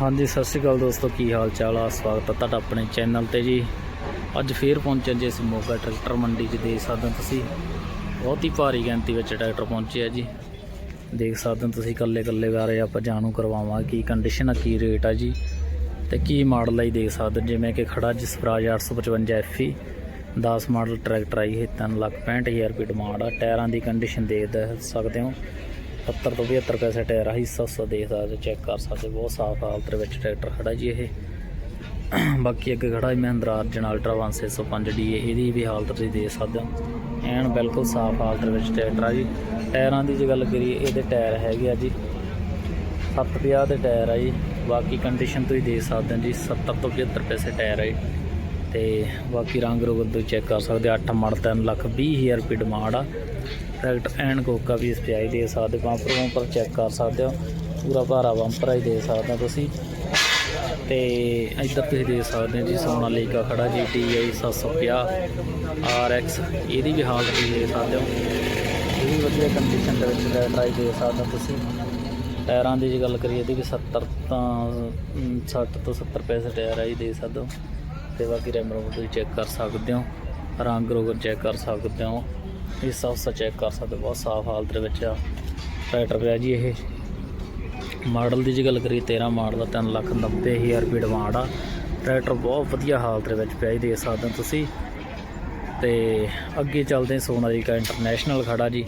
ਹਾਂਜੀ ਸਤਿ ਸ਼੍ਰੀ ਅਕਾਲ ਦੋਸਤੋ ਕੀ ਹਾਲ ਚਾਲ ਆ? ਸਵਾਗਤ ਹੈ ਤੁਹਾਡਾ ਆਪਣੇ ਚੈਨਲ ਤੇ ਜੀ। ਅੱਜ ਫੇਰ ਪਹੁੰਚੇ ਜੀ ਇਸ ਮੋਗਾ ਟਰੈਕਟਰ ਮੰਡੀ 'ਚ ਦੇਖ ਸਕਦੇ ਹੋ ਤੁਸੀਂ। ਬਹੁਤ ਹੀ ਭਾਰੀ ਗਿਣਤੀ ਵਿੱਚ ਟਰੈਕਟਰ ਪਹੁੰਚੇ ਆ ਜੀ। ਦੇਖ ਸਕਦੇ ਹੋ ਤੁਸੀਂ ਕੱਲੇ ਕੱਲੇ ਬਾਰੇ ਆਪਾਂ ਜਾਣੂ ਕਰਵਾਵਾਂ ਕੀ ਕੰਡੀਸ਼ਨ ਆ ਕੀ ਰੇਟ ਆ ਜੀ ਤੇ ਕੀ ਮਾਡਲ ਆ ਜੀ ਦੇਖ ਸਕਦੇ ਹੋ, ਜਿਵੇਂ ਕਿ ਖੜਾ ਜਸਪਰਾਜ 855 ਐਫਈ 10 ਮਾਡਲ ਟਰੈਕਟਰ ਆਈ ਇਹ 3 ਲੱਖ 65000 ਰੁਪਏ ਡਿਮਾਂਡ ਆ। ਟਾਇਰਾਂ ਦੀ ਕੰਡੀਸ਼ਨ ਦੇਖ ਸਕਦੇ ਹੋ। 70 ਤੋਂ 72 ਪੈਸੇ ਟਾਇਰ ਆ ਹਿੱਸਾ ਹਿੱਸਾ ਦੇਖ ਸਕਦੇ ਚੈੱਕ ਕਰ ਸਕਦੇ ਬਹੁਤ ਸਾਫ਼ ਹਾਲਤ ਵਿੱਚ ਟਰੈਕਟਰ ਖੜਾ ਜੀ ਇਹ। ਬਾਕੀ ਅੱਗੇ ਖੜਾ ਜੀ ਮਹਿੰਦਰਾ ਅਰਜਨ ਅਲਟਰਾ 1605 ਡੀ ਇਹਦੀ ਵੀ ਹਾਲਤ ਤੁਸੀਂ ਦੇਖ ਸਕਦੇ ਹੋ। ਐਨ ਬਿਲਕੁਲ ਸਾਫ਼ ਹਾਲਤ ਵਿੱਚ ਟਰੈਕਟਰ ਆ ਜੀ। ਟਾਇਰਾਂ ਦੀ ਜੇ ਗੱਲ ਕਰੀਏ, ਇਹਦੇ ਟਾਇਰ ਹੈਗੇ ਆ ਜੀ। 750 ਦੇ ਟਾਇਰ ਆ ਜੀ। ਬਾਕੀ ਕੰਡੀਸ਼ਨ ਤੁਸੀਂ ਦੇਖ ਸਕਦੇ ਹੋ ਜੀ 70 ਤੋਂ 75 ਪੈਸੇ ਟਾਇਰ ਆ ਜੀ। ਤੇ ਬਾਕੀ ਰੰਗ ਰੋਗਰ ਤੁਸੀਂ ਚੈੱਕ ਕਰ ਸਕਦੇ 8 ਮੜ 3 ਲੱਖ 20 ਹਜ਼ਾਰ ਰੁਪਏ ਡਿਮਾਂਡ ਆ। ਟਰੈਕਟਰ ਐਨ ਕੋਕਾ ਵੀ ਇਸ ਪਿਆਈ ਦੇ ਸਕਦੇ ਬੰਪਰ ਬੰਪਰ ਚੈੱਕ ਕਰ ਸਕਦੇ ਹੋ। ਪੂਰਾ ਭਾਰਾ ਬੰਪਰ ਹੀ ਦੇ ਸਕਦੇ ਹੋ ਤੁਸੀਂ। ਤੇ ਇੱਧਰ ਤੁਸੀਂ ਦੇਖ ਸਕਦੇ ਹੋ ਜੀ ਸੋਨਾ ਸੋਨਾਲੀਕਾ ਖੜਾ ਜੀ TI 750 RX ਇਹਦੀ ਵੀ ਹਾਲਤ ਤੁਸੀਂ ਦੇਖ ਸਕਦੇ ਹੋ। ਇਹ ਵੀ ਵਧੀਆ ਕੰਡੀਸ਼ਨ ਦੇ ਵਿੱਚ ਟਰਾਈ ਦੇ ਸਕਦੇ ਹੋ ਤੁਸੀਂ। ਟਾਇਰਾਂ ਦੀ ਜੇ ਗੱਲ ਕਰੀਏ ਇਹਦੀ ਵੀ 70 ਤਾਂ ਅਮ, 60 ਤੋਂ 70 ਪੈਸੇ ਟਾਇਰ ਆ ਜੀ ਦੇ ਸਕਦੇ ਹੋ। ਤੇ ਬਾਕੀ ਰੈਮ ਰੋਮ ਤੁਸੀਂ ਚੈੱਕ ਕਰ ਸਕਦੇ ਹੋ। ਰੰਗ ਰੋਗਰ ਚੈੱਕ ਕਰ ਸਕਦੇ ਹੋ। ਇਸ ਸਭ ਚੈੱਕ ਕਰ ਸਕਦੇ ਹੋ ਬਹੁਤ ਸਾਫ਼ ਹਾਲਤ ਦੇ ਵਿੱਚ ਆ। ਟਰੈਕਟਰ ਪਿਆ ਜੀ ਇਹ। ਮਾਡਲ ਦੀ ਜੇ ਗੱਲ ਕਰੀਏ 13 ਮਾਡਲ ਦਾ 3 ਲੱਖ 90 ਹਜ਼ਾਰ ਰੁਪਏ ਡਿਮਾਂਡ ਆ। ਟਰੈਕਟਰ ਬਹੁਤ ਵਧੀਆ ਹਾਲਤ ਦੇ ਵਿੱਚ ਪਿਆ ਜੀ, ਦੇਖ ਸਕਦੇ ਹੋ ਤੁਸੀਂ। ਤੇ ਅੱਗੇ ਚੱਲਦੇ ਹਾਂ ਸੋਨਾਲੀਕਾ ਇੰਟਰਨੈਸ਼ਨਲ ਖੜਾ ਜੀ।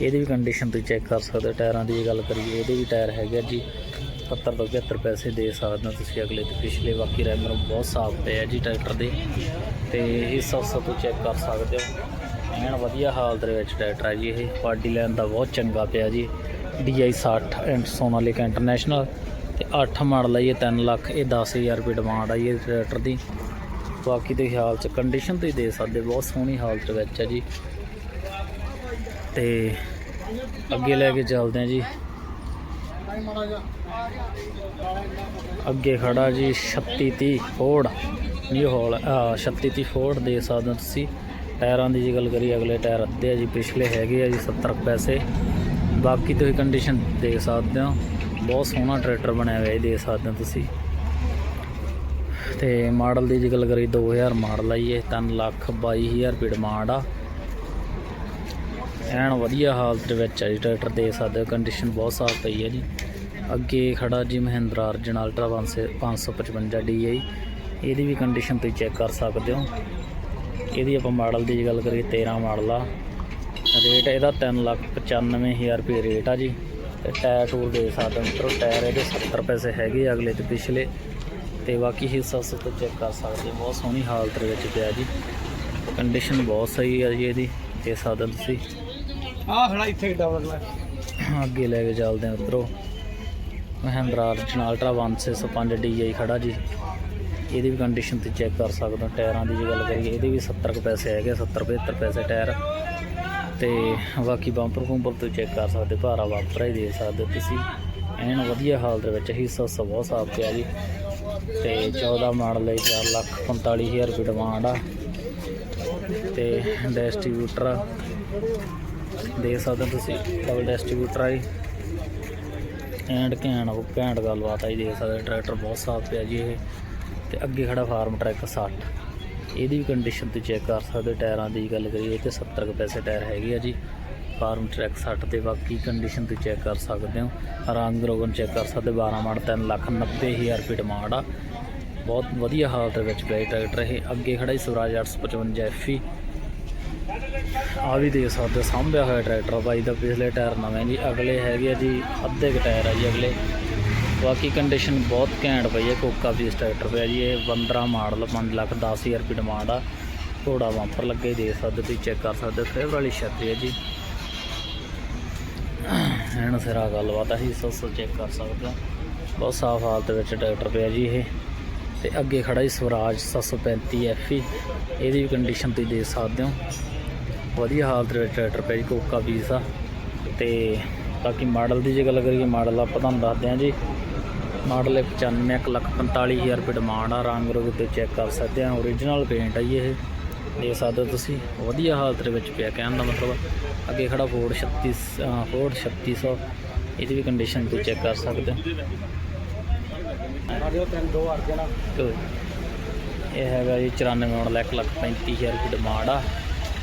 ਇਹਦੀ ਵੀ ਕੰਡੀਸ਼ਨ ਤੁਸੀਂ ਚੈੱਕ ਕਰ ਸਕਦੇ ਹੋ, ਟਾਇਰਾਂ ਦੀ ਜੇ ਗੱਲ ਕਰੀਏ, ਇਹਦੇ ਵੀ ਟਾਇਰ ਹੈਗੇ ਆ ਜੀ। 70 ਤੋਂ 75 ਪੈਸੇ ਦੇ ਸਕਦੇ ਹੋ ਤੁਸੀਂ ਅਗਲੇ ਤੇ ਪਿਛਲੇ, ਬਾਕੀ ਰੈਮਰ ਬਹੁਤ ਸਾਫ਼ ਪਿਆ ਜੀ ਟਰੈਕਟਰ ਦੇ। ਤੇ ਇਸ ਸਭ ਤੋਂ ਚੈੱਕ ਕਰ ਸਕਦੇ ਹੋ। ਐਨ ਵਧੀਆ ਹਾਲਤ ਦੇ ਵਿੱਚ ਟਰੈਕਟਰ ਹੈ ਜੀ ਇਹ। ਪਾਰਟੀ ਲੈਣ ਦਾ ਬਹੁਤ ਚੰਗਾ ਪਿਆ ਜੀ। DI 60 ਐਂਡ ਸੋਨਾਲੀਕਾ ਇੰਟਰਨੈਸ਼ਨਲ ਤੇ 8 ਮਾਡਲ ਹੈ ਇਹ 3 ਲੱਖ, ਇਹ 10000 ਰੁਪਏ ਡਿਮਾਂਡ ਆ ਜੀ ਇਹ ਟਰੈਕਟਰ ਦੀ। ਬਾਕੀ ਦੇ ਹਾਲ ਚ ਕੰਡੀਸ਼ਨ ਤੁਸੀਂ ਦੇ ਸਕਦੇ ਬਹੁਤ ਸੋਹਣੀ ਹਾਲਤ ਵਿੱਚ ਹੈ ਜੀ। ਤੇ ਅੱਗੇ ਲੈ ਕੇ ਚੱਲਦੇ ਹਾਂ ਜੀ। ਅੱਗੇ ਖੜਾ ਜੀ 3630 ਫੋਰਡ ਨਿਊ ਹਾਲ 3630 ਫੋਰਡ ਦੇ ਸਕਦੇ ਤੁਸੀਂ। ਟਾਇਰਾਂ ਦੀ ਜੇ ਗੱਲ ਕਰੀਏ, ਅਗਲੇ ਟਾਇਰ ਅੱਧੇ ਆ ਜੀ, ਪਿਛਲੇ ਹੈਗੇ ਆ ਜੀ 70 ਪੈਸੇ। ਬਾਕੀ ਤੁਸੀਂ ਕੰਡੀਸ਼ਨ ਦੇਖ ਸਕਦੇ ਹੋ, ਬਹੁਤ ਸੋਹਣਾ ਟਰੈਕਟਰ ਬਣਿਆ ਹੋਇਆ ਇਹ ਦੇਖ ਸਕਦੇ ਹੋ ਤੁਸੀਂ। ਤੇ ਮਾਡਲ ਦੀ ਜੇ ਗੱਲ ਕਰੀ 2000 ਮਾਡਲ ਆ ਜੀ ਇਹ 3 ਲੱਖ 22000 ਰੁਪਏ ਡਿਮਾਂਡ ਆ। ਐਨ ਵਧੀਆ ਹਾਲਤ ਵਿੱਚ ਆ ਜੀ ਟਰੈਕਟਰ ਦੇ ਸਕਦੇ ਹੋ ਕੰਡੀਸ਼ਨ ਬਹੁਤ ਸਾਫ਼ ਪਈ ਹੈ ਜੀ। ਅੱਗੇ ਖੜਾ ਜੀ ਮਹਿੰਦਰਾ ਅਰਜਨ ਅਲਟਰਾ 555 DI ਇਹਦੀ ਵੀ ਕੰਡੀਸ਼ਨ ਤੁਸੀਂ ਚੈੱਕ ਕਰ ਸਕਦੇ ਹੋ। ਇਹਦੀ ਆਪਾਂ ਮਾਡਲ ਦੀ ਗੱਲ ਕਰੀਏ 13 ਮਾਡਲ ਆ। ਰੇਟ ਇਹਦਾ 3 ਲੱਖ 95000 ਰੁਪਏ ਰੇਟ ਆ ਜੀ। ਤੇ ਟਾਇਰ ਟੂਰ ਦੇ ਸਕਦੇ ਹੋ ਮਿੱਤਰੋ ਟਾਇਰ ਇਹਦੇ 70 ਪੈਸੇ ਹੈਗੇ ਆ ਅਗਲੇ ਤੇ ਪਿਛਲੇ। ਤੇ ਬਾਕੀ ਹਿੱਸਾ ਸਭ ਚੈੱਕ ਕਰ ਸਕਦੇ ਬਹੁਤ ਸੋਹਣੀ ਹਾਲਤ ਦੇ ਵਿੱਚ ਪਿਆ ਜੀ। ਕੰਡੀਸ਼ਨ ਬਹੁਤ ਸਹੀ ਆ ਜੀ ਇਹਦੀ। ਸਕਦੇ ਹੋ ਤੁਸੀਂ ਆ ਖੜਾ ਇੱਥੇ ਡਬਲ ਲੈ ਅੱਗੇ ਲੈ ਕੇ ਚੱਲਦੇ ਹਾਂ ਉੱਧਰੋਂ ਮਹਿੰਦਰਾ ਅਰਜਨ ਅਲਟਰਾ 1605 DI ਖੜਾ ਜੀ। ਇਹਦੀ ਵੀ ਕੰਡੀਸ਼ਨ ਤੇ ਚੈੱਕ ਕਰ ਸਕਦੇ ਹੋ, ਟਾਇਰਾਂ ਦੀ ਜੇ ਗੱਲ ਕਰੀਏ, ਇਹਦੇ ਵੀ 70 ਕੁ ਪੈਸੇ ਹੈਗੇ 70 75 ਪੈਸੇ ਟਾਇਰ। ਤੇ ਬਾਕੀ ਬੰਪਰ ਬੰਪਰ ਤੋਂ ਚੈੱਕ ਕਰ ਸਕਦੇ, ਭਾਰਾ ਵਾਪਰਾ ਹੀ ਦੇ ਸਕਦੇ ਤੁਸੀਂ। ਐਨ ਵਧੀਆ ਹਾਲਤ ਦੇ ਵਿੱਚ ਹਿੱਸਾ ਹਿੱਸਾ ਬਹੁਤ ਸਾਫ਼ ਪਿਆ ਜੀ। ਤੇ 14 ਮਾਡਲ ਹੈ 4 ਲੱਖ 45000 ਰੁਪਏ ਡਿਮਾਂਡ ਆ। ਤੇ ਡਿਸਟ੍ਰੀਬਿਊਟਰ ਦੇ ਸਕਦੇ ਤੁਸੀਂ ਡਬਲ ਡਿਸਟ੍ਰੀਬਿਊਟਰ ਆ ਜੀ। ਐਂਡ ਘੈਂਟ ਉਹ ਘੈਂਟ ਗੱਲਬਾਤ ਆ ਜੀ ਦੇ ਸਕਦੇ ਟਰੈਕਟਰ ਬਹੁਤ ਸਾਫ਼ ਪਿਆ ਜੀ ਇਹ। ਤੇ ਅੱਗੇ ਖੜਾ ਫਾਰਮ ਟਰੈਕ 60 ਇਹਦੀ ਵੀ ਕੰਡੀਸ਼ਨ ਤੇ ਚੈੱਕ ਕਰ ਸਕਦੇ ਟਾਇਰਾਂ ਦੀ ਗੱਲ ਕਰੀਏ ਤੇ 70 ਕੁ ਪੈਸੇ ਟਾਇਰ ਹੈਗੇ ਆ ਜੀ। ਫਾਰਮ ਟਰੈਕ 60 ਤੇ ਬਾਕੀ ਕੰਡੀਸ਼ਨ ਤੇ ਚੈੱਕ ਕਰ ਸਕਦੇ ਹੋ। ਰੰਗ ਰੋਗਨ ਚੈੱਕ ਕਰ ਸਕਦੇ 12 ਮਾਡਲ 3 ਲੱਖ 90 ਹਜ਼ਾਰ ਰੁਪਏ ਡਿਮਾਂਡ ਆ। ਬਹੁਤ ਵਧੀਆ ਹਾਲਤ ਵਿੱਚ ਪਿਆ ਇਹ ਟਰੈਕਟਰ ਇਹ। ਅੱਗੇ ਖੜਾ ਜੀ ਸਵਰਾਜ 855 ਐਫਈ ਆ ਵੀ ਦੇਖ ਸਕਦੇ ਹੋ, ਸਾਂਭਿਆ ਹੋਇਆ ਟਰੈਕਟਰ ਬਾਈ ਦਾ, ਪਿਛਲੇ ਟਾਇਰ ਨਵੇਂ ਜੀ। ਅਗਲੇ ਹੈਗੇ ਆ ਜੀ, ਅੱਧੇ ਕੁ ਟਾਇਰ ਆ ਜੀ ਅਗਲੇ। ਬਾਕੀ ਕੰਡੀਸ਼ਨ ਬਹੁਤ ਘੈਂਟ ਪਈ ਹੈ ਕੋਕਾ ਵੀ ਇਸ ਟਰੈਕਟਰ ਪਿਆ ਜੀ। ਇਹ 15 ਮਾਡਲ 5 ਲੱਖ 10000 ਰੁਪਏ ਡਿਮਾਂਡ ਆ। ਘੋੜਾ ਬੰਪਰ ਲੱਗੇ ਦੇ ਸਕਦੇ ਹੋ, ਤੁਸੀਂ ਚੈੱਕ ਕਰ ਸਕਦੇ ਹੋ। ਫੇਵਰ ਵਾਲੀ ਛਤਰੀ ਹੈ ਜੀ। ਐਨ ਸਿਰਾ ਗੱਲਬਾਤ ਆ ਹੀ ਸੋ ਚੈੱਕ ਕਰ ਸਕਦੇ ਹੋ। ਬਹੁਤ ਸਾਫ਼ ਹਾਲਤ ਵਿੱਚ ਟਰੈਕਟਰ ਪਿਆ ਜੀ ਇਹ। ਤੇ ਅੱਗੇ ਖੜਾ ਜੀ ਸਵਰਾਜ 735 ਐਫਈ ਇਹਦੀ ਵੀ ਕੰਡੀਸ਼ਨ ਤੁਸੀਂ ਦੇਖ ਸਕਦੇ ਹੋ। ਵਧੀਆ ਹਾਲਤ ਵਿੱਚ ਟਰੈਕਟਰ ਪਿਆ ਜੀ ਕੋਕਾ ਪੀਸ ਆ। ਤੇ ਬਾਕੀ ਮਾਡਲ ਦੀ ਜੇ ਗੱਲ ਕਰੀਏ ਮਾਡਲ ਆਪਾਂ ਤੁਹਾਨੂੰ ਦੱਸਦੇ ਹਾਂ ਜੀ। ਮਾਡਲ 95 1 ਲੱਖ 45000 ਰੁਪਏ ਡਿਮਾਂਡ ਆ। ਰੰਗ ਰੂਪ ਤੇ ਚੈੱਕ ਕਰ ਸਕਦੇ ਆ। origignal ਪੇਂਟ ਆ ਜੀ ਇਹ। ਦੇ ਸਕਦੇ ਤੁਸੀਂ। ਵਧੀਆ ਹਾਲਤ ਦੇ ਵਿੱਚ ਪਿਆ ਕਹਿਣ ਦਾ ਮਤਲਬ। ਅੱਗੇ ਖੜਾ ਫੋਰਡ 36 ਫੋਰਡ 3600 ਇਹਦੀ ਵੀ ਕੰਡੀਸ਼ਨ ਤੁਸੀਂ ਚੈੱਕ ਕਰ ਸਕਦੇ ਹੋ। ਇਹ ਹੈਗਾ ਜੀ 94 ਮਾਡਲ 1 ਲੱਖ 35000 ਰੁਪਏ ਡਿਮਾਂਡ ਆ।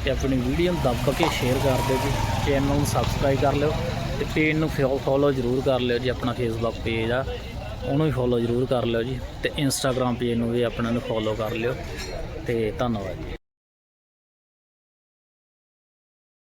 ਤੇ ਆਪਣੀ ਵੀਡੀਓ ਨੂੰ ਦੱਬ ਕੇ ਸ਼ੇਅਰ ਕਰ ਦਿਓ ਜੀ। ਚੈਨਲ ਨੂੰ ਸਬਸਕ੍ਰਾਈਬ ਕਰ ਲਿਓ। ਤੇ ਪੇਜ ਨੂੰ ਫੋਲੋ ਜ਼ਰੂਰ ਕਰ ਲਿਓ ਜੀ ਆਪਣਾ ਫੇਸਬੁੱਕ ਪੇਜ ਆ। ਉਹਨੂੰ ਵੀ ਫੋਲੋ ਜ਼ਰੂਰ ਕਰ ਲਿਓ ਜੀ ਤੇ ਇੰਸਟਾਗ੍ਰam ਪੇਜ ਨੂੰ ਵੀ ਆਪਣਾ ਨੂੰ ਫੋਲੋ ਕਰ ਲਿਓ ਤੇ ਧੰਨਵਾਦ ਜੀ।